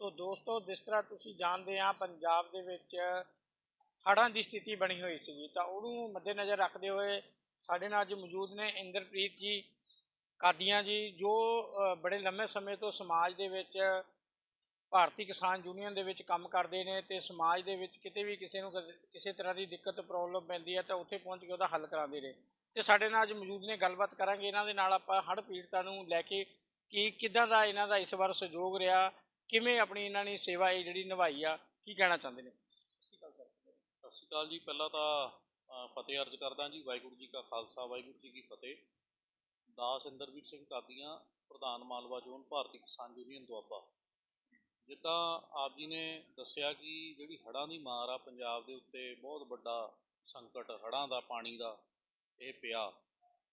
ਤੋ ਦੋਸਤੋ, ਜਿਸ ਤਰ੍ਹਾਂ ਤੁਸੀਂ ਜਾਣਦੇ ਆ, ਪੰਜਾਬ ਦੇ ਵਿੱਚ ਹੜ੍ਹਾਂ ਦੀ ਸਥਿਤੀ ਬਣੀ ਹੋਈ ਸੀਗੀ, ਤਾਂ ਉਹਨੂੰ ਮੱਦੇਨਜ਼ਰ ਰੱਖਦੇ ਹੋਏ ਸਾਡੇ ਨਾਲ ਅੱਜ ਮੌਜੂਦ ਨੇ ਇੰਦਰਪ੍ਰੀਤ ਜੀ, ਕਾਦੀਆਂ ਜੀ, ਜੋ ਬੜੇ ਲੰਮੇ ਸਮੇਂ ਤੋਂ ਸਮਾਜ ਦੇ ਵਿੱਚ, ਭਾਰਤੀ ਕਿਸਾਨ ਯੂਨੀਅਨ ਦੇ ਵਿੱਚ ਕੰਮ ਕਰਦੇ ਨੇ ਤੇ ਸਮਾਜ ਦੇ ਵਿੱਚ ਕਿਤੇ ਵੀ ਕਿਸੇ ਨੂੰ ਕਦੇ- ਕਿਸੇ ਤਰ੍ਹਾਂ ਦੀ ਦਿੱਕਤ, ਪ੍ਰੋਬਲਮ ਪੈਂਦੀ ਹੈ ਤਾਂ ਉੱਥੇ ਪਹੁੰਚ ਕੇ ਉਹਦਾ ਹੱਲ ਕਰਾਉਂਦੇ ਨੇ। ਤੇ ਸਾਡੇ ਨਾਲ ਅੱਜ ਮੌਜੂਦ ਨੇ, ਗੱਲਬਾਤ ਕਰਾਂਗੇ ਇਹਨਾਂ ਦੇ ਨਾਲ ਆਪਾਂ ਹੜ੍ਹ ਪੀੜਤਾਂ ਨੂੰ ਲੈ ਕੇ, ਕਿ ਕਿੱਦਾਂ ਦਾ ਇਹਨਾਂ ਦਾ ਇਸ ਵਾਰ ਸਹਿਯੋਗ ਰਿਹਾ ਕਿਵੇਂ ਆਪਣੀ ਇਹਨਾਂ ਨੇ ਸੇਵਾ ਇਹ ਜਿਹੜੀ ਨਿਭਾਈ ਆ, ਕੀ ਕਹਿਣਾ ਚਾਹੁੰਦੇ ਨੇ? ਸਤਿ ਸ਼੍ਰੀ ਅਕਾਲ ਸਰ ਸਤਿ ਸ਼੍ਰੀ ਅਕਾਲ ਜੀ, ਪਹਿਲਾਂ ਤਾਂ ਫਤਿਹ ਅਰਜ ਕਰਦਾ ਜੀ, ਵਾਹਿਗੁਰੂ ਜੀ ਕਾ ਖਾਲਸਾ, ਵਾਹਿਗੁਰੂ ਜੀ ਕੀ ਫਤਿਹ। ਦਾਸ ਇੰਦਰਵੀਰ ਸਿੰਘ ਕਾਦੀਆਂ, ਪ੍ਰਧਾਨ ਮਾਲਵਾ ਜ਼ੋਨ, ਭਾਰਤੀ ਕਿਸਾਨ ਯੂਨੀਅਨ ਦੁਆਬਾ। ਜਿੱਦਾਂ ਆਪ ਜੀ ਨੇ ਦੱਸਿਆ ਕਿ ਜਿਹੜੀ ਹੜ੍ਹਾਂ ਦੀ ਮਾਰ ਆ, ਪੰਜਾਬ ਦੇ ਉੱਤੇ ਬਹੁਤ ਵੱਡਾ ਸੰਕਟ, ਹੜ੍ਹਾਂ ਦਾ, ਪਾਣੀ ਦਾ, ਇਹ ਪਿਆ।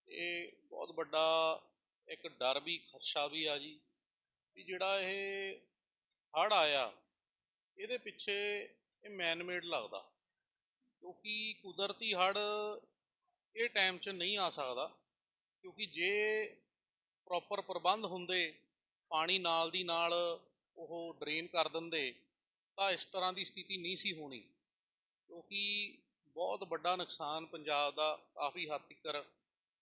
ਇਹ ਬਹੁਤ ਵੱਡਾ ਇੱਕ ਡਰ ਵੀ, ਖਦਸ਼ਾ ਵੀ ਆ ਜੀ, ਵੀ ਜਿਹੜਾ ਇਹ ਹੜ੍ਹ ਆਇਆ, ਇਹਦੇ ਪਿੱਛੇ ਇਹ ਮੈਨਮੇਡ ਲੱਗਦਾ। ਕਿਉਂਕਿ ਕੁਦਰਤੀ ਹੜ੍ਹ ਇਹ ਟਾਈਮ 'ਚ ਨਹੀਂ ਆ ਸਕਦਾ, ਕਿਉਂਕਿ ਜੇ ਪ੍ਰੋਪਰ ਪ੍ਰਬੰਧ ਹੁੰਦੇ, ਪਾਣੀ ਨਾਲ ਦੀ ਨਾਲ ਉਹ ਡਰੇਨ ਕਰ ਦਿੰਦੇ, ਤਾਂ ਇਸ ਤਰ੍ਹਾਂ ਦੀ ਸਥਿਤੀ ਨਹੀਂ ਸੀ ਹੋਣੀ। ਕਿਉਂਕਿ ਬਹੁਤ ਵੱਡਾ ਨੁਕਸਾਨ ਪੰਜਾਬ ਦਾ, ਕਾਫੀ ਹੱਦ ਤੱਕ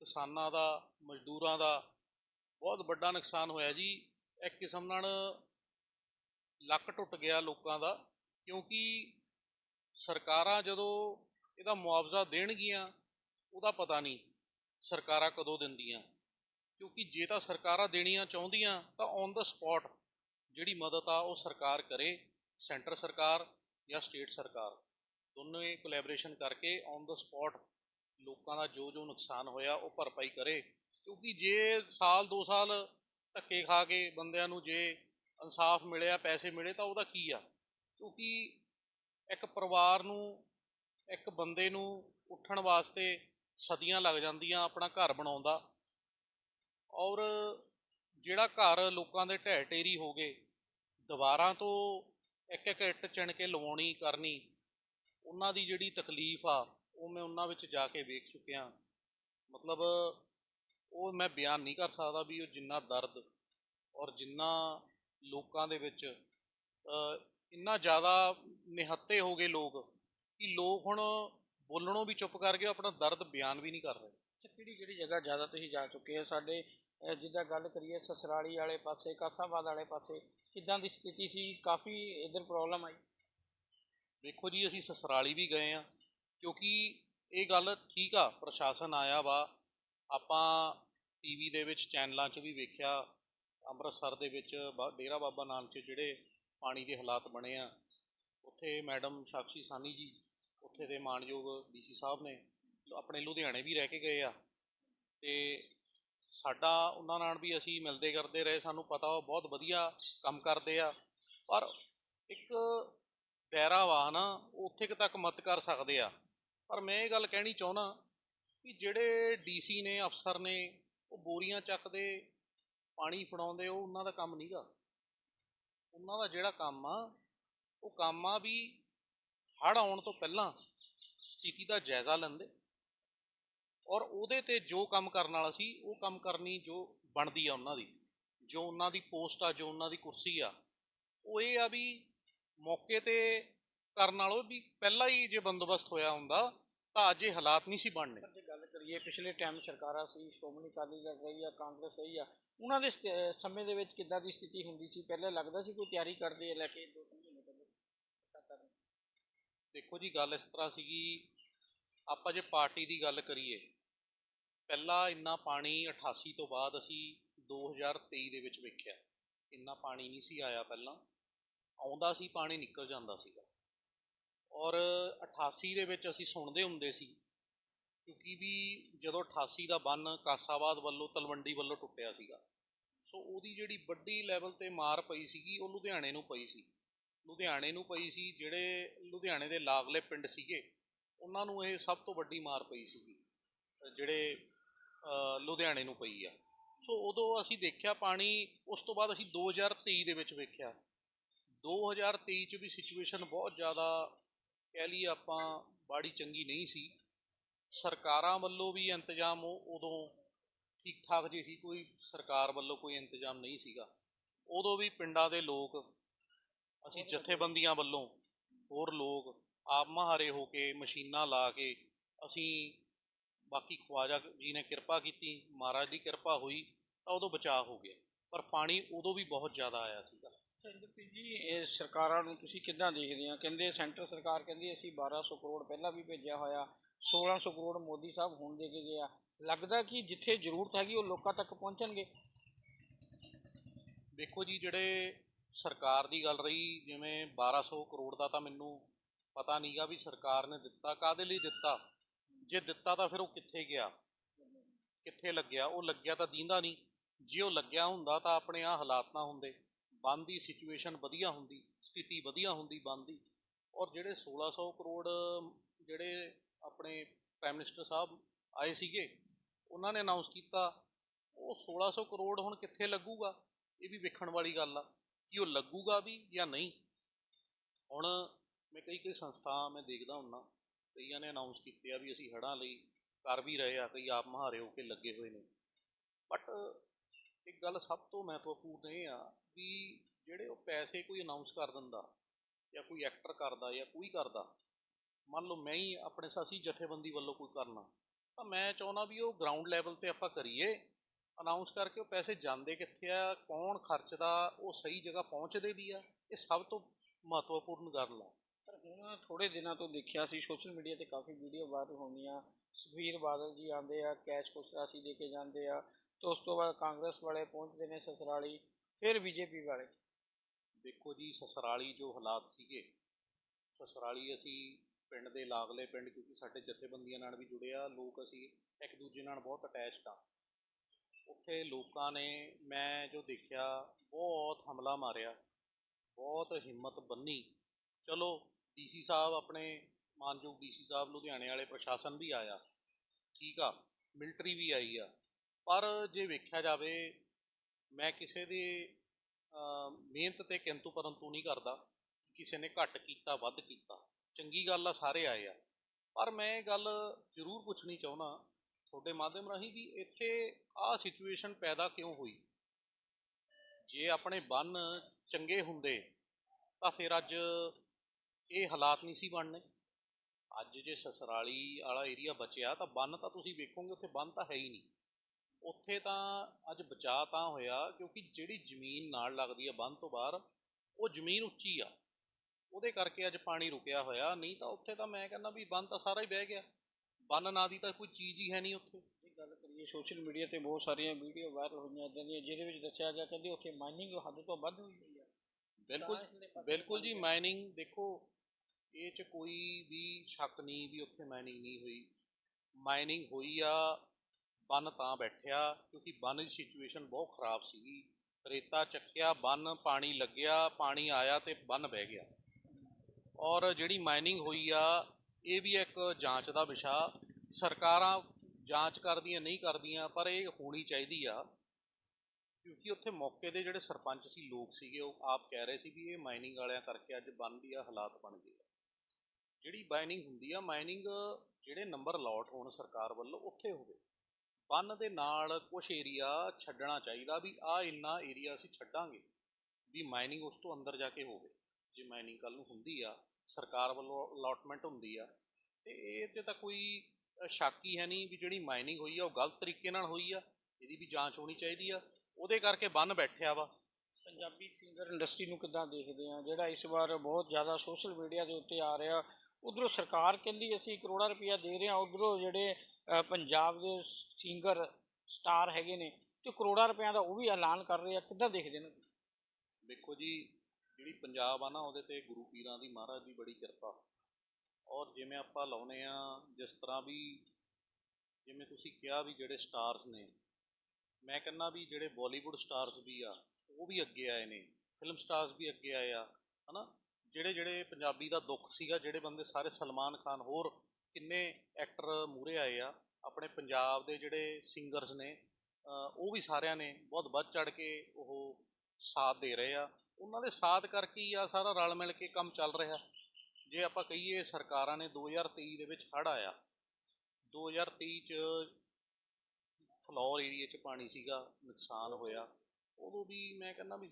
ਕਿਸਾਨਾਂ ਦਾ, ਮਜ਼ਦੂਰਾਂ ਦਾ, ਬਹੁਤ ਵੱਡਾ ਨੁਕਸਾਨ ਹੋਇਆ ਜੀ। ਇੱਕ ਕਿਸਮ ਨਾਲ ਲੱਕ ਟੁੱਟ ਗਿਆ ਲੋਕਾਂ ਦਾ, ਕਿਉਂਕਿ ਸਰਕਾਰਾਂ ਜਦੋਂ ਇਹਦਾ ਮੁਆਵਜ਼ਾ ਦੇਣਗੀਆਂ, ਉਹਦਾ ਪਤਾ ਨਹੀਂ ਸਰਕਾਰਾਂ ਕਦੋਂ ਦਿੰਦੀਆਂ। ਕਿਉਂਕਿ ਜੇ ਤਾਂ ਸਰਕਾਰਾਂ ਦੇਣੀਆਂ ਚਾਹੁੰਦੀਆਂ, ਤਾਂ ਔਨ ਦਾ ਸਪੌਟ ਜਿਹੜੀ ਮਦਦ ਆ ਉਹ ਸਰਕਾਰ ਕਰੇ, ਸੈਂਟਰ ਸਰਕਾਰ ਜਾਂ ਸਟੇਟ ਸਰਕਾਰ। ਦੋਨੋਂ ਕੋਲੈਬੋਰੇਸ਼ਨ ਕਰਕੇ ਔਨ ਦਾ ਸਪੌਟ ਲੋਕਾਂ ਦਾ ਜੋ ਜੋ ਨੁਕਸਾਨ ਹੋਇਆ ਉਹ ਭਰਪਾਈ ਕਰੇ। ਕਿਉਂਕਿ ਜੇ ਸਾਲ 2 ਸਾਲ ਧੱਕੇ ਖਾ ਕੇ ਬੰਦਿਆਂ ਨੂੰ ਜੇ ਇਨਸਾਫ ਮਿਲਿਆ, ਪੈਸੇ ਮਿਲੇ ਤਾਂ ਉਹਦਾ ਕੀ ਆ? ਕਿਉਂਕਿ ਇੱਕ ਪਰਿਵਾਰ ਨੂੰ, ਇੱਕ ਬੰਦੇ ਨੂੰ ਉੱਠਣ ਵਾਸਤੇ ਸਦੀਆਂ ਲੱਗ ਜਾਂਦੀਆਂ ਆਪਣਾ ਘਰ ਬਣਾਉਂਦਾ ਔਰ ਜਿਹੜਾ ਘਰ ਲੋਕਾਂ ਦੇ ਢਹਿ ਢੇਰੀ ਹੋ ਗਏ, ਦੀਵਾਰਾਂ ਤੋਂ ਇੱਕ ਇੱਕ ਇੱਟ ਚਿਣ ਕੇ ਲਵਾਉਣੀ, ਕਰਨੀ, ਉਹਨਾਂ ਦੀ ਜਿਹੜੀ ਤਕਲੀਫ ਆ, ਉਹ ਮੈਂ ਉਹਨਾਂ ਵਿੱਚ ਜਾ ਕੇ ਵੇਖ ਚੁੱਕਿਆ। ਮਤਲਬ ਉਹ ਮੈਂ ਬਿਆਨ ਨਹੀਂ ਕਰ ਸਕਦਾ ਵੀ ਉਹ ਜਿੰਨਾ ਦਰਦ ਔਰ ਜਿੰਨਾ ਲੋਕਾਂ ਦੇ ਵਿੱਚ ਇੰਨਾ ਜ਼ਿਆਦਾ ਨਿਹੱਤੇ ਹੋ ਗਏ ਲੋਕ ਕਿ ਲੋਕ ਹੁਣ ਬੋਲਣੋਂ ਵੀ ਚੁੱਪ ਕਰ ਗਏ ਆਪਣਾ ਦਰਦ ਬਿਆਨ ਵੀ ਨਹੀਂ ਕਰ ਰਹੇ। ਅੱਛਾ ਕਿਹੜੀ ਕਿਹੜੀ ਜਗ੍ਹਾ ਜ਼ਿਆਦਾ ਤੁਸੀਂ ਜਾ ਚੁੱਕੇ ਹੋ? ਸਾਡੇ ਜਿੱਦਾਂ ਗੱਲ ਕਰੀਏ ਸਸਰਾਲੀ ਵਾਲੇ ਪਾਸੇ ਕਾਸਾਬਾਦ ਵਾਲੇ ਪਾਸੇ ਕਿੱਦਾਂ ਦੀ ਸਥਿਤੀ ਸੀ? ਕਾਫੀ ਇਧਰ ਪ੍ਰੋਬਲਮ ਆਈ। ਵੇਖੋ ਜੀ ਅਸੀਂ ਸਸਰਾਲੀ ਵੀ ਗਏ ਆ ਕਿਉਂਕਿ ਇਹ ਗੱਲ ਠੀਕ ਆ ਪ੍ਰਸ਼ਾਸਨ ਆਇਆ ਵਾ। ਆਪਾਂ ਟੀਵੀ ਦੇ ਵਿੱਚ ਚੈਨਲਾਂ 'ਚ ਵੀ ਵੇਖਿਆ ਅੰਮ੍ਰਿਤਸਰ ਦੇ ਵਿੱਚ ਬਾ- ਡੇਰਾ ਬਾਬਾ ਨਾਨਕ 'ਚ ਜਿਹੜੇ ਪਾਣੀ ਦੇ ਹਾਲਾਤ ਬਣੇ ਆ, ਉੱਥੇ ਮੈਡਮ ਸਾਕਸ਼ੀ ਸਾਨੀ ਜੀ, ਉੱਥੇ ਦੇ ਮਾਨਯੋਗ ਡੀਸੀ ਸਾਹਿਬ ਨੇ ਆਪਣੇ ਲੁਧਿਆਣੇ ਵੀ ਰਹਿ ਕੇ ਗਏ ਆ। ਤੇ ਸਾਡਾ, ਉਹਨਾਂ ਨਾਲ ਵੀ ਅਸੀਂ ਮਿਲਦੇ ਕਰਦੇ ਰਹੇ, ਸਾਨੂੰ ਪਤਾ ਉਹ ਬਹੁਤ ਵਧੀਆ ਕੰਮ ਕਰਦੇ ਆ। ਪਰ ਇੱਕ ਦਾਇਰਾ ਵਾ ਨਾ ਉਹ ਉੱਥੇ ਤੱਕ ਮਤ ਕਰ ਸਕਦੇ ਆ। ਪਰ ਮੈਂ ਇਹ ਗੱਲ ਕਹਿਣੀ ਚਾਹੁੰਦਾ ਕਿ ਜਿਹੜੇ ਡੀਸੀ ਨੇ, ਅਫਸਰ ਨੇ, ਉਹ ਬੋਰੀਆਂ ਚੱਕਦੇ ਪਾਣੀ ਫੜਾਉਂਦੇ ਉਹ ਉਹਨਾਂ ਦਾ ਕੰਮ ਨਹੀਂਗਾ ਉਹਨਾਂ ਦਾ ਜਿਹੜਾ ਕੰਮ ਆ, ਉਹ ਕੰਮ ਆ ਵੀ ਹੜ੍ਹ ਆਉਣ ਤੋਂ ਪਹਿਲਾਂ ਸਥਿਤੀ ਦਾ ਜਾਇਜ਼ਾ ਲੈਂਦੇ। ਔਰ ਉਹਦੇ ਤੇ ਜੋ ਕੰਮ ਕਰਨ ਵਾਲਾ ਸੀ, ਉਹ ਕੰਮ ਕਰਨੀ ਜੋ ਬਣਦੀ ਆ ਉਹਨਾਂ ਦੀ, ਜੋ ਉਹਨਾਂ ਦੀ ਪੋਸਟ ਆ, ਜੋ ਉਹਨਾਂ ਦੀ ਕੁਰਸੀ ਆ, ਉਹ ਇਹ ਆ ਵੀ ਮੌਕੇ ਤੇ ਕਰਨ ਨਾਲੋਂ ਵੀ ਪਹਿਲਾਂ ਹੀ ਜੇ ਬੰਦੋਬਸਤ ਹੋਇਆ ਹੁੰਦਾ, ਤਾਂ ਅੱਜ ਇਹ ਹਾਲਾਤ ਨਹੀਂ ਸੀ ਬਣਨੇ। ਜੇ ਗੱਲ ਕਰੀਏ, ਪਿਛਲੇ ਟਾਈਮ ਸਰਕਾਰਾਂ ਸੀ, ਸ਼੍ਰੋਮਣੀ ਅਕਾਲੀ ਦਲ ਰਹੀ ਆ, ਕਾਂਗਰਸ ਰਹੀ ਆ ਉਹਨਾਂ ਦੇ ਸਥ- ਸਮੇਂ ਦੇ ਵਿੱਚ ਕਿੱਦਾਂ ਦੀ ਸਥਿਤੀ ਹੁੰਦੀ ਸੀ? ਪਹਿਲਾਂ ਲੱਗਦਾ ਸੀ ਕੋਈ ਤਿਆਰੀ ਕਰਦੇ ਆ ਲੈ ਕੇ ਦੋ ਤਿੰਨ ਮਹੀਨੇ ਪਹਿਲੇ? ਬਰਸਾਤਾਂ ਦੀ। ਦੇਖੋ ਜੀ, ਗੱਲ ਇਸ ਤਰ੍ਹਾਂ ਸੀਗੀ ਆਪਾਂ ਜੇ ਪਾਰਟੀ ਦੀ ਗੱਲ ਕਰੀਏ, ਪਹਿਲਾਂ ਇੰਨਾ ਪਾਣੀ 88 ਤੋਂ ਬਾਅਦ ਅਸੀਂ 2023 ਦੇ ਵਿੱਚ ਵੇਖਿਆ। ਇੰਨਾ ਪਾਣੀ ਨਹੀਂ ਸੀ ਆਇਆ ਪਹਿਲਾਂ। ਆਉਂਦਾ ਸੀ, ਪਾਣੀ ਨਿਕਲ ਜਾਂਦਾ ਸੀਗਾ। ਔਰ 88 ਦੇ ਵਿੱਚ ਅਸੀਂ ਸੁਣਦੇ ਹੁੰਦੇ ਸੀ ਕਿਉਂਕਿ ਵੀ ਜਦੋਂ 88 ਦਾ ਬੰਨ ਕਾਸਾਬਾਦ ਵੱਲੋਂ, ਤਲਵੰਡੀ ਵੱਲੋਂ ਟੁੱਟਿਆ ਸੀਗਾ, ਸੋ ਉਹਦੀ ਜਿਹੜੀ ਵੱਡੀ ਲੈਵਲ ਤੇ ਮਾਰ ਪਈ ਸੀਗੀ, ਉਹ ਲੁਧਿਆਣੇ ਨੂੰ ਪਈ ਸੀ। ਲੁਧਿਆਣੇ ਨੂੰ ਪਈ ਸੀ, ਜਿਹੜੇ ਲੁਧਿਆਣੇ ਦੇ ਲਾਗਲੇ ਪਿੰਡ ਸੀਗੇ, ਉਹਨਾਂ ਨੂੰ ਇਹ ਸਭ ਤੋਂ ਵੱਡੀ ਮਾਰ ਪਈ ਸੀਗੀ, ਜਿਹੜੇ ਲੁਧਿਆਣੇ ਨੂੰ ਪਈ ਆ। ਸੋ ਉਦੋਂ ਅਸੀਂ ਦੇਖਿਆ ਪਾਣੀ, ਉਸ ਤੋਂ ਬਾਅਦ ਅਸੀਂ 2023 ਦੇ ਵਿੱਚ ਵੇਖਿਆ। 2023 ਚ ਵੀ ਸਿਚੁਏਸ਼ਨ ਬਹੁਤ ਜ਼ਿਆਦਾ ਕਹਿ ਲਈਏ ਆਪਾਂ, ਬਾੜੀ ਚੰਗੀ ਨਹੀਂ ਸੀ। ਸਰਕਾਰਾਂ ਵੱਲੋਂ ਵੀ ਇੰਤਜ਼ਾਮ ਉਹ ਉਦੋਂ ਠੀਕ ਠਾਕ ਜੀ ਸੀ, ਕੋਈ ਸਰਕਾਰ ਵੱਲੋਂ ਕੋਈ ਇੰਤਜ਼ਾਮ ਨਹੀਂ ਸੀਗਾ। ਉਦੋਂ ਵੀ ਪਿੰਡਾਂ ਦੇ ਲੋਕ, ਅਸੀਂ ਜਥੇਬੰਦੀਆਂ ਵੱਲੋਂ ਹੋਰ ਲੋਕ ਆਪ ਮਹਾਰੇ ਹੋ ਕੇ ਮਸ਼ੀਨਾਂ ਲਾ ਕੇ ਅਸੀਂ ਬਾਕੀ ਖਵਾਜਾ ਜੀ ਨੇ ਕਿਰਪਾ ਕੀਤੀ, ਮਹਾਰਾਜ ਦੀ ਕਿਰਪਾ ਹੋਈ ਤਾਂ ਉਦੋਂ ਬਚਾਅ ਹੋ ਗਿਆ। ਪਰ ਪਾਣੀ ਉਦੋਂ ਵੀ ਬਹੁਤ ਜ਼ਿਆਦਾ ਆਇਆ ਸੀਗਾ। ਚੰਦਰਪ੍ਰੀਤ ਜੀ, ਇਹ ਸਰਕਾਰਾਂ ਨੂੰ ਤੁਸੀਂ ਕਿੱਦਾਂ ਦੇਖਦੇ ਆ? ਕਹਿੰਦੇ ਸੈਂਟਰ ਸਰਕਾਰ ਕਹਿੰਦੀ ਅਸੀਂ 1200 ਕਰੋੜ ਪਹਿਲਾਂ ਵੀ ਭੇਜਿਆ ਹੋਇਆ। 1600 ਕਰੋੜ ਮੋਦੀ ਸਾਹਿਬ ਹੁਣ ਦੇ ਕੇ ਗਿਆ। ਲੱਗਦਾ ਕਿ ਜਿੱਥੇ ਜ਼ਰੂਰਤ ਹੈਗੀ, ਉਹ ਲੋਕਾਂ ਤੱਕ ਪਹੁੰਚਣਗੇ। ਦੇਖੋ ਜੀ, ਜਿਹੜੇ ਸਰਕਾਰ ਦੀ ਗੱਲ ਰਹੀ, ਜਿਵੇਂ 1200 ਕਰੋੜ ਦਾ ਤਾਂ ਮੈਨੂੰ ਪਤਾ ਨਹੀਂਗਾ ਵੀ ਸਰਕਾਰ ਨੇ ਦਿੱਤਾ। ਕਾਦੇ ਲਈ ਦਿੱਤਾ? ਜੇ ਦਿੱਤਾ ਤਾਂ ਫਿਰ ਉਹ ਕਿੱਥੇ ਗਿਆ? ਕਿੱਥੇ ਲੱਗਿਆ? ਉਹ ਲੱਗਿਆ ਤਾਂ ਦੀਂਦਾ ਨਹੀਂ। ਜੇ ਉਹ ਲੱਗਿਆ ਹੁੰਦਾ ਤਾਂ ਆਪਣੇ ਆ ਹਾਲਾਤ ਨਾ ਹੁੰਦੇ। ਬੰਦ ਦੀ ਸਿਚੁਏਸ਼ਨ ਵਧੀਆ ਹੁੰਦੀ, ਸਥਿਤੀ ਵਧੀਆ ਹੁੰਦੀ ਬੰਦ ਦੀ। ਔਰ ਜਿਹੜੇ 1600 ਕਰੋੜ, ਜਿਹੜੇ ਆਪਣੇ ਪ੍ਰਾਈਮ ਮਿਨਿਸਟਰ ਸਾਹਿਬ ਆਏ ਸੀਗੇ, ਉਹਨਾਂ ਨੇ ਅਨਾਉਂਸ ਕੀਤਾ, ਉਹ 1600 ਕਰੋੜ ਹੁਣ ਕਿੱਥੇ ਲੱਗੂਗਾ? ਇਹ ਵੀ ਵੇਖਣ ਵਾਲੀ ਗੱਲ ਆ, ਕਿ ਉਹ ਲੱਗੂਗਾ ਵੀ ਜਾਂ ਨਹੀਂ। ਹੁਣ ਮੈਂ ਕਈ ਕਈ ਸੰਸਥਾ ਮੈਂ ਦੇਖਦਾ ਹੁੰਨਾ, ਕਈਆਂ ਨੇ ਅਨਾਉਂਸ ਕੀਤੇ ਆ ਵੀ ਅਸੀਂ ਹੜ੍ਹਾਂ ਲਈ ਕਰ ਵੀ ਰਹੇ ਆ, ਕਈ ਆਪ ਮਹਾਰੇ ਹੋ ਕੇ ਲੱਗੇ ਹੋਏ ਨੇ। ਬਟ ਇੱਕ ਗੱਲ ਸਭ ਤੋਂ ਮਹੱਤਵਪੂਰਨ ਇਹ ਆ ਵੀ ਜਿਹੜੇ ਉਹ ਪੈਸੇ ਕੋਈ ਅਨਾਉਂਸ ਕਰ ਦਿੰਦਾ, ਜਾਂ ਕੋਈ ਐਕਟਰ ਕਰਦਾ, ਜਾਂ ਕੋਈ ਕਰਦਾ ਮੰਨ ਲਓ ਮੈਂ ਹੀ ਆਪਣੇ ਸਾਸੀ ਜਥੇਬੰਦੀ ਵੱਲੋਂ ਕੋਈ ਕਰਨਾ ਤਾਂ ਮੈਂ ਚਾਹੁੰਦਾ ਵੀ ਉਹ ਗਰਾਊਂਡ ਲੈਵਲ ਤੇ ਆਪਾਂ ਕਰੀਏ ਅਨਾਉਂਸ ਕਰਕੇ ਉਹ ਪੈਸੇ ਜਾਂਦੇ ਕਿੱਥੇ ਆ ਕੌਣ ਖਰਚਦਾ ਉਹ ਸਹੀ ਜਗ੍ਹਾ ਪਹੁੰਚਦੇ ਵੀ ਆ ਇਹ ਸਭ ਤੋਂ ਮਹੱਤਵਪੂਰਨ ਗੱਲ ਆ। ਪਰ ਹੁਣ ਥੋੜੇ ਦਿਨਾਂ ਤੋਂ ਦੇਖਿਆ ਸੀ ਸੋਸ਼ਲ ਮੀਡੀਆ ਤੇ ਕਾਫੀ ਵੀਡੀਓ ਵਾਇਰਲ ਹੁੰਦੀਆਂ ਸੁਖਬੀਰ ਬਾਦਲ ਜੀ ਆਉਂਦੇ ਆ ਕੈਸ਼ ਕੁਛ ਰਾਸ਼ੀ ਦੇ ਕੇ ਜਾਂਦੇ ਆ ਤੇ ਉਸ ਤੋਂ ਬਾਅਦ ਕਾਂਗਰਸ ਵਾਲੇ ਪਹੁੰਚਦੇ ਨੇ ਸਸਰਾਲੀ ਫਿਰ ਬੀਜੇਪੀ ਵਾਲੇ। ਦੇਖੋ ਜੀ ਸਸਰਾਲੀ ਜੋ ਹਾਲਾਤ ਸੀਗੇ ਸਸਰਾਲੀ ਅਸੀਂ ਪਿੰਡ ਦੇ ਲਾਗਲੇ ਪਿੰਡ, ਕਿਉਂਕਿ ਸਾਡੇ ਜਥੇਬੰਦੀਆਂ ਨਾਲ ਵੀ ਜੁੜੇ ਆ, ਲੋਕ ਅਸੀਂ ਇੱਕ ਦੂਜੇ ਨਾਲ ਬਹੁਤ ਅਟੈਚਡ ਆ। ਉੱਥੇ ਲੋਕਾਂ ਨੇ ਮੈਂ ਜੋ ਦੇਖਿਆ, ਬਹੁਤ ਹਮਲਾ ਮਾਰਿਆ, ਬਹੁਤ ਹਿੰਮਤ ਬੰਨੀ। ਚਲੋ ਡੀਸੀ ਸਾਹਿਬ ਆਪਣੇ ਮਾਨਯੋਗ ਡੀਸੀ ਸਾਹਿਬ, ਲੁਧਿਆਣੇ ਵਾਲੇ ਪ੍ਰਸ਼ਾਸਨ ਵੀ ਆਇਆ, ਠੀਕ ਆ, ਮਿਲਟਰੀ ਵੀ ਆਈ ਆ। ਪਰ ਜੇ ਵੇਖਿਆ ਜਾਵੇ, ਮੈਂ ਕਿਸੇ ਦੇ ਮਿਹਨਤ ਤੇ ਕਿੰਤੂ ਪਰੰਤੂ ਨਹੀਂ ਕਰਦਾ, ਕਿਸੇ ਨੇ ਘੱਟ ਕੀਤਾ, ਵੱਧ ਕੀਤਾ। ਚੰਗੀ ਗੱਲ ਆ, ਸਾਰੇ ਆਏ ਆ। ਪਰ ਮੈਂ ਇਹ ਗੱਲ ਜ਼ਰੂਰ ਪੁੱਛਣੀ ਚਾਹੁੰਦਾ ਤੁਹਾਡੇ ਮਾਧਿਅਮ ਰਾਹੀਂ ਵੀ ਇੱਥੇ ਆਹ ਸਿਚੁਏਸ਼ਨ ਪੈਦਾ ਕਿਉਂ ਹੋਈ? ਜੇ ਆਪਣੇ ਬੰਨ ਚੰਗੇ ਹੁੰਦੇ, ਤਾਂ ਫਿਰ ਅੱਜ ਇਹ ਹਾਲਾਤ ਨਹੀਂ ਸੀ ਬਣਨੇ। ਅੱਜ ਜੇ ਸਸਰਾਲੀ ਵਾਲਾ ਏਰੀਆ ਬਚਿਆ, ਤਾਂ ਬੰਨ ਤਾਂ ਤੁਸੀਂ ਵੇਖੋਗੇ, ਉੱਥੇ ਬੰਨ ਤਾਂ ਹੈ ਹੀ ਨਹੀਂ। ਉੱਥੇ ਤਾਂ ਅੱਜ ਬਚਾਅ ਤਾਂ ਹੋਇਆ, ਕਿਉਂਕਿ ਜਿਹੜੀ ਜ਼ਮੀਨ ਨਾਲ ਲੱਗਦੀ ਆ ਬੰਨ ਤੋਂ ਬਾਹਰ, ਉਹ ਜ਼ਮੀਨ ਉੱਚੀ ਆ। ਉਹਦੇ ਕਰਕੇ ਅੱਜ ਪਾਣੀ ਰੁਕਿਆ ਹੋਇਆ। ਨਹੀਂ ਤਾਂ ਉੱਥੇ ਤਾਂ ਮੈਂ ਕਹਿੰਦਾ ਵੀ ਬੰਨ ਤਾਂ ਸਾਰਾ ਹੀ ਬਹਿ ਗਿਆ। ਬੰਨ ਨਾ ਦੀ ਤਾਂ ਕੋਈ ਚੀਜ਼ ਹੀ ਹੈ ਨਹੀਂ ਉੱਥੇ। ਇਹ ਗੱਲ ਕਰੀਏ ਸੋਸ਼ਲ ਮੀਡੀਆ ਤੇ ਬਹੁਤ ਸਾਰੀਆਂ ਵੀਡੀਓ ਵਾਇਰਲ ਹੋਈਆਂ ਇਦਾਂ ਦੀਆਂ ਜਿਹਦੇ ਵਿੱਚ ਦੱਸਿਆ ਗਿਆ ਕਹਿੰਦੇ ਉੱਥੇ ਮਾਈਨਿੰਗ ਹੱਦ ਤੋਂ ਵੱਧ ਹੋਈ ਹੋਈ ਆ। ਬਿਲਕੁਲ ਬਿਲਕੁਲ ਜੀ ਮਾਈਨਿੰਗ ਦੇਖੋ ਇਹ ਚ ਕੋਈ ਵੀ ਸ਼ੱਕ ਨਹੀਂ ਵੀ ਉੱਥੇ ਮਾਈਨਿੰਗ ਨਹੀਂ ਹੋਈ। ਮਾਈਨਿੰਗ ਹੋਈ ਆ ਬੰਨ ਤਾਂ ਬੈਠਿਆ ਕਿਉਂਕਿ ਬੰਨ ਦੀ ਸਿਚੁਏਸ਼ਨ ਬਹੁਤ ਖਰਾਬ ਸੀਗੀ। ਰੇਤਾ ਚੱਕਿਆ ਬੰਨ ਪਾਣੀ ਲੱਗਿਆ ਪਾਣੀ ਆਇਆ ਤੇ ਬੰਨ ਬਹਿ ਗਿਆ। ਔਰ ਜਿਹੜੀ ਮਾਈਨਿੰਗ ਹੋਈ ਆ, ਇਹ ਵੀ ਇੱਕ ਜਾਂਚ ਦਾ ਵਿਸ਼ਾ। ਸਰਕਾਰਾਂ ਜਾਂਚ ਕਰਦੀਆਂ, ਨਹੀਂ ਕਰਦੀਆਂ, ਪਰ ਇਹ ਹੋਣੀ ਚਾਹੀਦੀ ਆ। ਕਿਉਂਕਿ ਉੱਥੇ ਮੌਕੇ ਦੇ ਜਿਹੜੇ ਸਰਪੰਚ ਸੀ, ਲੋਕ ਸੀਗੇ, ਉਹ ਆਪ ਕਹਿ ਰਹੇ ਸੀ ਵੀ ਇਹ ਮਾਈਨਿੰਗ ਵਾਲਿਆਂ ਕਰਕੇ ਅੱਜ ਬੰਨ ਦੀ ਆ, ਹਾਲਾਤ ਬਣ ਗਏ ਆ। ਜਿਹੜੀ ਮਾਈਨਿੰਗ ਹੁੰਦੀ ਆ ਮਾਈਨਿੰਗ ਜਿਹੜੇ ਨੰਬਰ ਅਲਾਟ ਹੋਣ ਸਰਕਾਰ ਵੱਲੋਂ, ਉੱਥੇ ਹੋਵੇ। ਬੰਨ ਦੇ ਨਾਲ ਕੁਝ ਏਰੀਆ ਛੱਡਣਾ ਚਾਹੀਦਾ ਵੀ ਆ ਇੰਨਾ ਏਰੀਆ ਅਸੀਂ ਛੱਡਾਂਗੇ ਵੀ ਮਾਈਨਿੰਗ ਉਸ ਤੋਂ ਅੰਦਰ ਜਾ ਕੇ ਹੋਵੇ। ਜੇ ਮਾਈਨਿੰਗ ਕੱਲ ਨੂੰ ਹੁੰਦੀ ਆ ਸਰਕਾਰ ਵੱਲੋਂ ਅਲਾਟਮੈਂਟ ਹੁੰਦੀ ਆ ਤੇ ਇਹ 'ਚ ਤਾਂ ਕੋਈ ਸ਼ੱਕ ਹੀ ਹੈ ਨਹੀਂ ਵੀ ਜਿਹੜੀ ਮਾਈਨਿੰਗ ਹੋਈ ਆ ਉਹ ਗਲਤ ਤਰੀਕੇ ਨਾਲ ਹੋਈ ਆ ਇਹਦੀ ਵੀ ਜਾਂਚ ਹੋਣੀ ਚਾਹੀਦੀ ਆ ਉਹਦੇ ਕਰਕੇ ਬੰਨ ਬੈਠਿਆ ਵਾ। ਪੰਜਾਬੀ ਸਿੰਗਰ ਇੰਡਸਟਰੀ ਨੂੰ ਕਿੱਦਾਂ ਦੇਖਦੇ ਆ? ਜਿਹੜਾ ਇਸ ਵਾਰ ਬਹੁਤ ਜ਼ਿਆਦਾ ਸੋਸ਼ਲ ਮੀਡੀਆ ਦੇ ਉੱਤੇ ਆ ਰਿਹਾ ਉਧਰੋਂ ਸਰਕਾਰ ਕਹਿੰਦੀ ਅਸੀਂ ਕਰੋੜਾਂ ਰੁਪਇਆ ਦੇ ਰਹੇ ਹਾਂ ਉਧਰੋਂ ਜਿਹੜੇ ਪੰਜਾਬ ਦੇ ਸਿੰਗਰ ਸਟਾਰ ਹੈਗੇ ਨੇ ਤੇ ਕਰੋੜਾਂ ਰੁਪਇਆਂ ਦਾ ਉਹ ਵੀ ਐਲਾਨ ਕਰ ਰਹੇ ਆ ਕਿੱਦਾਂ ਦੇਖਦੇ ਨੇ ਦੇਖੋ ਜੀ ਜਿਹੜੀ ਪੰਜਾਬ ਆ ਨਾ, ਉਹਦੇ ਤੇ ਗੁਰੂ ਪੀਰਾਂ ਦੀ ਮਹਾਰਾਜ ਦੀ ਬੜੀ ਕਿਰਪਾ। ਔਰ ਜਿਵੇਂ ਆਪਾਂ ਲਾਉਨੇ ਆ ਜਿਸ ਤਰ੍ਹਾਂ ਵੀ ਜਿਵੇਂ ਤੁਸੀਂ ਕਿਹਾ ਵੀ ਜਿਹੜੇ ਸਟਾਰਸ ਨੇ, ਮੈਂ ਕਹਿੰਦਾ ਵੀ ਜਿਹੜੇ ਬਾਲੀਵੁੱਡ ਸਟਾਰਸ ਵੀ ਆ, ਉਹ ਵੀ ਅੱਗੇ ਆਏ ਨੇ ਫਿਲਮ ਸਟਾਰਸ ਵੀ ਅੱਗੇ ਆਏ ਆ, ਹਨਾ? ਜਿਹੜੇ ਜਿਹੜੇ ਪੰਜਾਬੀ ਦਾ ਦੁੱਖ ਸੀਗਾ, ਜਿਹੜੇ ਬੰਦੇ ਸਾਰੇ ਸਲਮਾਨ ਖਾਨ, ਹੋਰ ਕਿੰਨੇ ਐਕਟਰ ਮੂਰੇ ਆਏ ਆ, ਆਪਣੇ ਪੰਜਾਬ ਦੇ ਜਿਹੜੇ ਸਿੰਗਰਸ ਨੇ ਉਹ ਵੀ ਸਾਰਿਆਂ ਨੇ ਬਹੁਤ ਵੱਧ ਚੜ ਕੇ ਉਹ ਸਾਥ ਦੇ ਰਹੇ ਆ। ਉਹਨਾਂ ਦੇ ਸਾਥ ਕਰਕੇ ਹੀ ਆ ਸਾਰਾ ਰਲ ਮਿਲ ਕੇ ਕੰਮ ਚੱਲ ਰਿਹਾ। ਜੇ ਆਪਾਂ ਕਹੀਏ ਸਰਕਾਰਾਂ ਨੇ 2023 ਦੇ ਵਿੱਚ ਹੜ੍ਹ ਆਇਆ। 2023 ਚ ਫਲੋਰ ਏਰੀਆ ਚ ਪਾਣੀ ਸੀਗਾ, ਨੁਕਸਾਨ ਹੋਇਆ। ਉਦੋਂ ਵੀ ਮੈਂ ਕਹਿੰਦਾ ਵੀ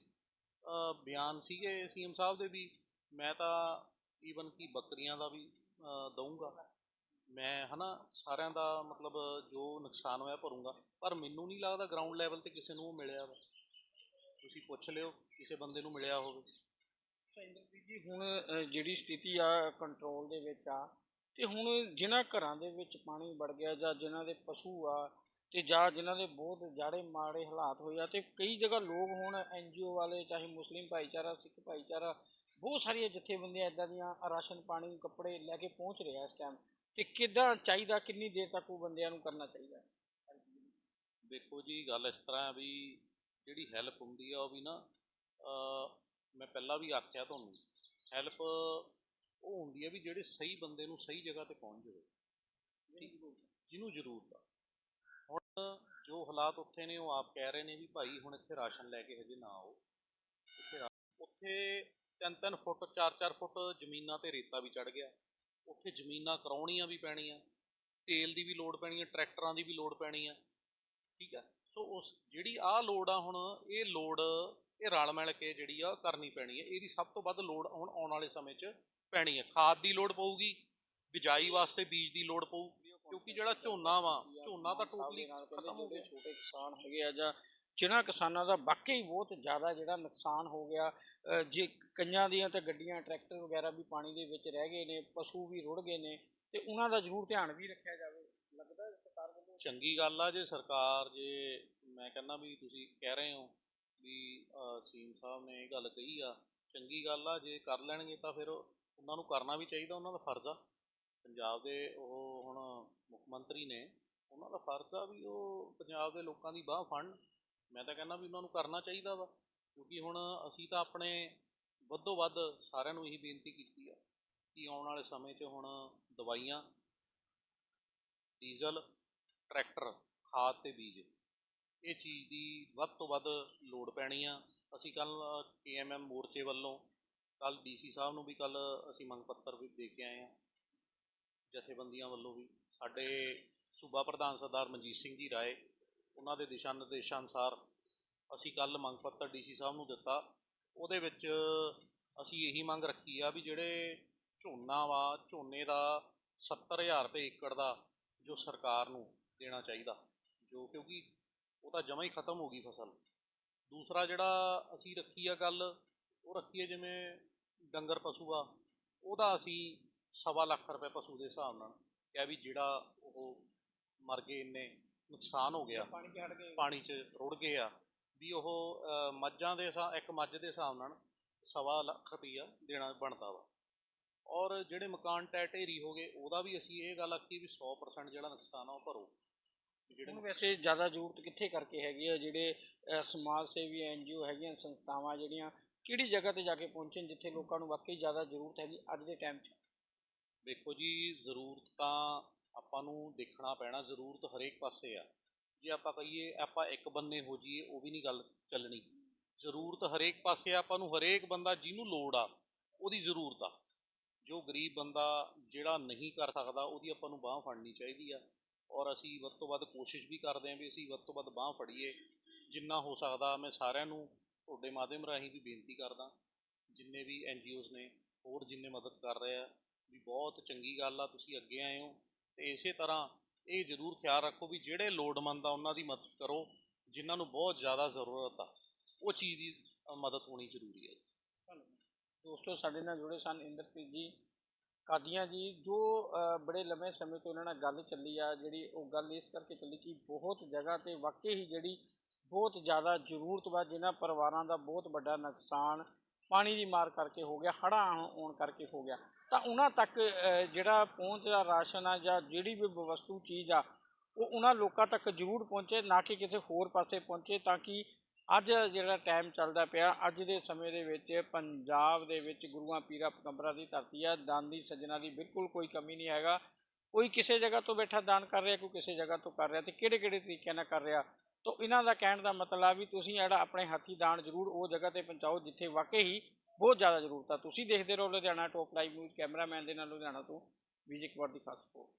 ਬਿਆਨ ਸੀਗੇ ਸੀਐਮ ਸਾਹਿਬ ਦੇ ਵੀ, ਮੈਂ ਤਾਂ ਈਵਨ ਕਿ ਬੱਕਰੀਆਂ ਦਾ ਵੀ ਦਊਂਗਾ। ਮੈਂ ਹਨਾ, ਸਾਰਿਆਂ ਦਾ ਮਤਲਬ ਜੋ ਨੁਕਸਾਨ ਹੋਇਆ ਭਰੂੰਗਾ। ਪਰ ਮੈਨੂੰ ਨਹੀਂ ਲੱਗਦਾ ਗਰਾਊਂਡ ਲੈਵਲ ਤੇ ਕਿਸੇ ਨੂੰ ਉਹ ਮਿਲਿਆ ਵਾ। ਤੁਸੀਂ ਪੁੱਛ ਲਿਓ ਕਿਸੇ ਬੰਦੇ ਨੂੰ ਮਿਲਿਆ ਹੋਵੇ। ਇੰਦਰਪ੍ਰੀਤ ਜੀ ਹੁਣ ਅ, ਜਿਹੜੀ ਸਥਿਤੀ ਆ ਕੰਟਰੋਲ ਦੇ ਵਿੱਚ ਆ ਤੇ ਹੁਣ ਜਿਨ੍ਹਾਂ ਘਰਾਂ ਦੇ ਵਿੱਚ ਪਾਣੀ ਵੜ ਗਿਆ ਜਾਂ ਜਿਨ੍ਹਾਂ ਦੇ ਪਸ਼ੂ ਆ ਤੇ ਜਾਂ ਜਿਨ੍ਹਾਂ ਦੇ ਬਹੁਤ ਜਾੜੇ ਮਾੜੇ ਹਾਲਾਤ ਹੋਏ ਆ ਤੇ ਕਈ ਜਗ੍ਹਾ ਲੋਕ ਹੁਣ ਐਨਜੀਓ ਵਾਲੇ ਚਾਹੇ ਮੁਸਲਿਮ ਭਾਈਚਾਰਾ ਸਿੱਖ ਭਾਈਚਾਰਾ ਬਹੁਤ ਸਾਰੀਆਂ ਜਥੇਬੰਦੀਆਂ ਇਦਾਂ ਦੀਆਂ ਰਾਸ਼ਨ ਪਾਣੀ ਕੱਪੜੇ ਲੈ ਕੇ ਪਹੁੰਚ ਰਹੇ ਇਸ ਟਾਈਮ ਤੇ ਕਿੱਦਾਂ ਚਾਹੀਦਾ ਕਿੰਨੀ ਦੇਰ ਤੱਕ ਉਹ ਬੰਦਿਆਂ ਨੂੰ ਕਰਨਾ ਚਾਹੀਦਾ? ਦੇਖੋ ਜੀ ਗੱਲ ਇਸ ਤਰ੍ਹਾਂ ਹੈ ਵੀ ਜਿਹੜੀ ਹੈਲਪ ਹੁੰਦੀ ਆ ਉਹ ਵੀ ਨਾ ਮੈਂ ਪਹਿਲਾਂ ਵੀ ਆਖਿਆ ਤੁਹਾਨੂੰ ਹੈਲਪ ਉਹ ਹੁੰਦੀ ਹੈ ਵੀ ਜਿਹੜੇ ਸਹੀ ਬੰਦੇ ਨੂੰ ਸਹੀ ਜਗ੍ਹਾ ਤੇ ਪਹੁੰਚ ਜਾਵੇ। ਜਿਹਨੂੰ ਜ਼ਰੂਰਤ ਆ। ਹੁਣ ਜੋ ਹਾਲਾਤ ਉੱਥੇ ਨੇ ਉਹ ਆਪ ਕਹਿ ਰਹੇ ਨੇ ਵੀ ਭਾਈ ਹੁਣ ਇੱਥੇ ਰਾਸ਼ਨ ਲੈ ਕੇ ਹਜੇ ਨਾ ਆਓ। ਇੱਥੇ ਉੱਥੇ ਤਿੰਨ ਤਿੰਨ ਫੁੱਟ ਚਾਰ ਚਾਰ ਫੁੱਟ ਜ਼ਮੀਨਾਂ ਤੇ ਰੇਤਾ ਵੀ ਚੜ ਗਿਆ। ਉੱਥੇ ਜ਼ਮੀਨਾਂ ਕਰਾਉਣੀਆਂ ਵੀ ਪੈਣੀਆਂ ਤੇਲ ਦੀ ਵੀ ਲੋੜ ਪੈਣੀ ਹੈ ਟਰੈਕਟਰਾਂ ਦੀ ਵੀ ਲੋੜ ਪੈਣੀ ਹੈ ਠੀਕ ਹੈ ਸੋ ਉਸ ਜਿਹੜੀ ਆ ਲੋੜ ਆ ਹੁਣ ਇਹ ਲੋੜ ਇਹ ਰਲ ਮਿਲ ਕੇ ਜਿਹੜੀ ਆ ਕਰਨੀ ਪੈਣੀ ਹੈ ਇਹਦੀ ਸਭ ਤੋਂ ਵੱਧ ਲੋੜ ਹੁਣ ਆਉਣ ਵਾਲੇ ਸਮੇਂ 'ਚ ਪੈਣੀ ਹੈ ਖਾਦ ਦੀ ਲੋੜ ਪਊਗੀ ਬਿਜਾਈ ਵਾਸਤੇ ਬੀਜ ਦੀ ਲੋੜ ਪਊ ਕਿਉਂਕਿ ਜਿਹੜਾ ਝੋਨਾ ਵਾ ਝੋਨਾ ਤਾਂ ਟੋਟਲੀ ਖਤਮ ਹੋ ਗਿਆ। ਛੋਟੇ ਕਿਸਾਨ ਹੈਗੇ ਆ ਜਾਂ ਜਿਨ੍ਹਾਂ ਕਿਸਾਨਾਂ ਦਾ ਵਾਕਈ ਬਹੁਤ ਜ਼ਿਆਦਾ ਜਿਹੜਾ ਨੁਕਸਾਨ ਹੋ ਗਿਆ ਜੇ ਕਈਆਂ ਦੀਆਂ ਤਾਂ ਗੱਡੀਆਂ ਟਰੈਕਟਰ ਵਗੈਰਾ ਵੀ ਪਾਣੀ ਦੇ ਵਿੱਚ ਰਹਿ ਗਏ ਨੇ ਪਸ਼ੂ ਵੀ ਰੁੜ ਗਏ ਨੇ ਤੇ ਉਹਨਾਂ ਦਾ ਜ਼ਰੂਰ ਧਿਆਨ ਵੀ ਰੱਖਿਆ ਜਾਵੇ। ਲੱਗਦਾ ਸਰਕਾਰ ਵੱਲੋਂ? ਚੰਗੀ ਗੱਲ ਆ ਜੇ ਸਰਕਾਰ ਜੇ ਮੈਂ ਕਹਿੰਦਾ ਵੀ ਤੁਸੀਂ ਕਹਿ ਰਹੇ ਹੋ ਵੀ ਅਹ, ਸੀਐਮ ਸਾਹਿਬ ਨੇ ਇਹ ਗੱਲ ਕਹੀ ਆ ਚੰਗੀ ਗੱਲ ਆ ਜੇ ਕਰ ਲੈਣਗੇ ਤਾਂ ਫਿਰ ਉਹਨਾਂ ਨੂੰ ਕਰਨਾ ਵੀ ਚਾਹੀਦਾ ਉਹਨਾਂ ਦਾ ਫਰਜ਼ ਆ। ਪੰਜਾਬ ਦੇ ਉਹ ਹੁਣ ਮੁੱਖ ਮੰਤਰੀ ਨੇ ਉਹਨਾਂ ਦਾ ਫਰਜ਼ ਆ ਵੀ ਉਹ ਪੰਜਾਬ ਦੇ ਲੋਕਾਂ ਦੀ ਬਾਹ ਫੜਨ। ਮੈਂ ਤਾਂ ਕਹਿੰਦਾ ਵੀ ਉਹਨਾਂ ਨੂੰ ਕਰਨਾ ਚਾਹੀਦਾ ਵਾ ਕਿਉਂਕਿ ਹੁਣ ਅਸੀਂ ਤਾਂ ਆਪਣੇ ਵੱਧੋ ਵੱਧ ਸਾਰਿਆਂ ਨੂੰ ਇਹੀ ਬੇਨਤੀ ਕੀਤੀ ਆ ਕਿ ਆਉਣ ਵਾਲੇ ਸਮੇਂ 'ਚ ਹੁਣ ਦਵਾਈਆਂ ਡੀਜ਼ਲ, ਟਰੈਕਟਰ, ਖਾਦ ਅਤੇ ਬੀਜ। ਇਹ ਚੀਜ਼ ਦੀ ਵੱਧ ਤੋਂ ਵੱਧ ਲੋੜ ਪੈਣੀ ਆ। ਅਸੀਂ ਕੱਲ੍ਹ ਕੇ ਕੱਲ, ਕੇਐਮਐਮ ਮੋਰਚੇ ਵੱਲੋਂ ਕੱਲ੍ਹ ਡੀ ਸੀ ਸਾਹਿਬ ਨੂੰ ਵੀ ਕੱਲ੍ਹ ਅਸੀਂ ਮੰਗ ਪੱਤਰ ਵੀ ਦੇ ਕੇ ਆਏ ਹਾਂ ਜਥੇਬੰਦੀਆਂ ਵੱਲੋਂ ਵੀ। ਸਾਡੇ ਸੂਬਾ ਪ੍ਰਧਾਨ ਸਰਦਾਰ ਮਨਜੀਤ ਸਿੰਘ ਜੀ ਰਾਏ, ਉਹਨਾਂ ਦੇ ਦਿਸ਼ਾ ਨਿਰਦੇਸ਼ਾਂ ਅਨੁਸਾਰ ਅਸੀਂ ਕੱਲ ਮੰਗ ਪੱਤਰ ਡੀਸੀ ਸਾਹਿਬ ਨੂੰ ਦਿੱਤਾ। ਉਹਦੇ ਵਿੱਚ ਅਸੀਂ ਇਹੀ ਮੰਗ ਰੱਖੀ ਆ ਵੀ ਜਿਹੜੇ ਝੋਨਾ ਵਾ, ਝੋਨੇ ਦਾ 70000 ਰੁਪਏ ਏਕੜ ਦਾ ਜੋ ਸਰਕਾਰ ਨੂੰ ਦੇਣਾ ਚਾਹੀਦਾ ਜੋ ਕਿਉਂਕਿ ਉਹ ਤਾਂ ਜਮਾਂ ਹੀ ਖਤਮ ਹੋ ਗਈ ਫਸਲ। ਦੂਸਰਾ ਜਿਹੜਾ ਅਸੀਂ ਰੱਖੀ ਆ ਗੱਲ ਉਹ ਰੱਖੀ ਹੈ ਜਿਵੇਂ ਡੰਗਰ ਪਸ਼ੂ ਆ ਉਹਦਾ ਅਸੀਂ ਸਵਾ ਲੱਖ ਰੁਪਏ ਪਸ਼ੂ ਦੇ ਹਿਸਾਬ ਨਾਲ ਕਿਹਾ ਵੀ ਜਿਹੜਾ ਉਹ ਮਰ ਗਏ ਇੰਨੇ ਨੁਕਸਾਨ ਹੋ ਗਿਆ ਪਾਣੀ ਚ ਹਟ ਗਏ। ਪਾਣੀ 'ਚ ਰੁੜ ਗਏ ਆ ਵੀ ਉਹ ਮੱਝਾਂ ਦੇ ਇੱਕ ਮੱਝ ਦੇ ਹਿਸਾਬ ਨਾਲ ਸਵਾ ਲੱਖ ਰੁਪਈਆ ਦੇਣਾ ਬਣਦਾ ਵਾ। ਔਰ ਜਿਹੜੇ ਮਕਾਨ ਟੈ ਢੇਰੀ ਹੋ ਗਏ ਉਹਦਾ ਵੀ ਅਸੀਂ ਇਹ ਗੱਲ ਆਖੀ ਵੀ 100% ਜਿਹੜਾ ਨੁਕਸਾਨ ਆ ਉਹ ਭਰੋ। ਜਿਹੜੇ ਵੈਸੇ ਜ਼ਿਆਦਾ ਜ਼ਰੂਰਤ ਕਿੱਥੇ ਕਰਕੇ ਹੈਗੀ ਆ? ਜਿਹੜੇ ਅ, ਸਮਾਜ ਸੇਵੀ ਐਨਜੀਓ ਹੈਗੀਆਂ ਸੰਸਥਾਵਾਂ ਜਿਹੜੀਆਂ ਕਿਹੜੀ ਜਗ੍ਹਾ ਤੇ ਜਾ ਕੇ ਪਹੁੰਚਣ ਜਿੱਥੇ ਲੋਕਾਂ ਨੂੰ ਵਾਕਈ ਜ਼ਿਆਦਾ ਜ਼ਰੂਰਤ ਹੈਗੀ ਅੱਜ ਦੇ ਟਾਈਮ 'ਚ? ਦੇਖੋ ਜੀ ਜ਼ਰੂਰਤ ਤਾਂ ਆਪਾਂ ਨੂੰ ਦੇਖਣਾ ਪੈਣਾ ਜ਼ਰੂਰਤ ਹਰੇਕ ਪਾਸੇ ਆ। ਜੇ ਆਪਾਂ ਕਹੀਏ ਆਪਾਂ ਇੱਕ ਬੰਨੇ ਹੋ ਜਾਈਏ ਉਹ ਵੀ ਨਹੀਂ ਗੱਲ ਚੱਲਣੀ। ਜ਼ਰੂਰਤ ਹਰੇਕ ਪਾਸੇ ਆ ਆਪਾਂ ਨੂੰ ਹਰੇਕ ਬੰਦਾ ਜਿਹਨੂੰ ਲੋੜ ਆ ਉਹਦੀ ਜ਼ਰੂਰਤ ਆ। ਜੋ ਗਰੀਬ ਬੰਦਾ ਜਿਹੜਾ ਨਹੀਂ ਕਰ ਸਕਦਾ, ਉਹਦੀ ਆਪਾਂ ਨੂੰ ਬਾਹ ਫੜਨੀ ਚਾਹੀਦੀ ਆ। ਔਰ ਅਸੀਂ ਵੱਧ ਤੋਂ ਵੱਧ ਕੋਸ਼ਿਸ਼ ਵੀ ਕਰਦੇ ਆਂ ਵੀ ਅਸੀਂ ਵੱਧ ਤੋਂ ਵੱਧ ਬਾਹ ਫੜੀਏ। ਜਿੰਨਾ ਹੋ ਸਕਦਾ ਮੈਂ ਸਾਰਿਆਂ ਨੂੰ ਤੁਹਾਡੇ ਮਾਧਿਅਮ ਰਾਹੀਂ ਵੀ ਬੇਨਤੀ ਕਰਦਾ, ਜਿੰਨੇ ਵੀ ਐਨਜੀਓਜ਼ ਨੇ, ਹੋਰ ਜਿੰਨੇ ਮਦਦ ਕਰ ਰਹੇ ਆ, ਵੀ ਬਹੁਤ ਚੰਗੀ ਗੱਲ ਆ, ਤੁਸੀਂ ਅੱਗੇ ਆਏ ਹੋ। ਤੇ ਇਸੇ ਤਰ੍ਹਾਂ ਇਹ ਜ਼ਰੂਰ ਖਿਆਲ ਰੱਖੋ ਵੀ ਜਿਹੜੇ ਲੋੜਮੰਦ ਆ, ਉਹਨਾਂ ਦੀ ਮਦਦ ਕਰੋ, ਜਿਨ੍ਹਾਂ ਨੂੰ ਬਹੁਤ ਜ਼ਿਆਦਾ ਜ਼ਰੂਰਤ ਆ। ਉਹ ਚੀਜ਼ ਦੀ ਮਦਦ ਹੋਣੀ ਜ਼ਰੂਰੀ ਹੈ ਧੰਨਵਾਦ। ਦੋਸਤੋ, ਸਾਡੇ ਨਾਲ ਜੁੜੇ ਸਨ ਇੰਦਰਪ੍ਰੀਤ ਜੀ, ਕਾਦੀਆਂ ਜੀ, ਜੋ ਬੜੇ ਲੰਮੇ ਸਮੇਂ ਤੋਂ ਇਹਨਾਂ ਨਾਲ ਗੱਲ ਚੱਲੀ ਆ, ਜਿਹੜੀ ਉਹ ਗੱਲ ਇਸ ਕਰਕੇ ਚੱਲੀ ਕਿ ਬਹੁਤ ਜਗ੍ਹਾ ਤੇ ਵਾਕਈ ਹੀ ਜਿਹੜੀ ਬਹੁਤ ਜ਼ਿਆਦਾ ਜ਼ਰੂਰਤ ਵਾ, ਜਿਨ੍ਹਾਂ ਪਰਿਵਾਰਾਂ ਦਾ ਬਹੁਤ ਵੱਡਾ ਨੁਕਸਾਨ ਪਾਣੀ ਦੀ ਮਾਰ ਕਰਕੇ ਹੋ ਗਿਆ, ਹੜ੍ਹਾਂ ਆਉਣ ਕਰਕੇ ਹੋ ਗਿਆ। ਤਾਂ ਉਹਨਾਂ ਤੱਕ ਜਿਹੜਾ ਪਹੁੰਚ ਦਾ ਰਾਸ਼ਨ ਆ ਜਾਂ ਜਿਹੜੀ ਵੀ, ਵਸਤੂ ਚੀਜ਼ ਆ, ਉਹ ਉਹਨਾਂ ਲੋਕਾਂ ਤੱਕ ਜ਼ਰੂਰ ਪਹੁੰਚੇ, ਨਾ ਕਿ ਕਿਸੇ ਹੋਰ ਪਾਸੇ ਪਹੁੰਚੇ, ਤਾਂ ਕਿ ਅੱਜ ਜਿਹੜਾ ਟਾਈਮ ਚੱਲਦਾ ਪਿਆ, ਅੱਜ ਦੇ ਸਮੇਂ ਦੇ ਵਿੱਚ ਪੰਜਾਬ ਦੇ ਵਿੱਚ ਗੁਰੂਆਂ, ਪੀਰਾਂ, ਪਗੰਬਰਾਂ ਦੀ ਧਰਤੀ ਆ। ਦਾਨ ਦੀ ਸੱਜਣਾ ਦੀ ਬਿਲਕੁਲ ਕੋਈ ਕਮੀ ਨਹੀਂ ਹੈਗਾ। ਕੋਈ ਕਿਸੇ ਜਗ੍ਹਾ ਤੋਂ ਬੈਠਾ ਦਾਨ ਕਰ ਰਿਹਾ, ਕੋਈ ਕਿਸੇ ਜਗ੍ਹਾ ਤੋਂ ਕਰ ਰਿਹਾ ਤੇ ਕਿਹੜੇ ਕਿਹੜੇ ਤਰੀਕਿਆਂ ਨਾਲ ਕਰ ਰਿਹਾ? ਤਾਂ ਇਹਨਾਂ ਦਾ ਕਹਿਣ ਦਾ ਮਤਲਬ ਆ ਵੀ ਤੁਸੀਂ ਜਿਹੜਾ ਆਪਣੇ ਹੱਥੀ ਦਾਨ ਜ਼ਰੂਰ ਉਹ ਜਗ੍ਹਾ ਤੇ ਪਹੁੰਚਾਓ ਜਿੱਥੇ ਵਾਕਈ ਹੀ ਬਹੁਤ ਜ਼ਿਆਦਾ ਜ਼ਰੂਰਤ ਆ। ਤੁਸੀਂ ਦੇਖਦੇ ਰਹੋ Ludhiana top live news cameraman ਦੇ ਨਾਲ ਲੁਧਿਆਣਾ ਤੋਂ ਵਿਜੇ ਕੁਮਾਰ ਦੀ ਖਾਸ ਰਿਪੋਰਟ।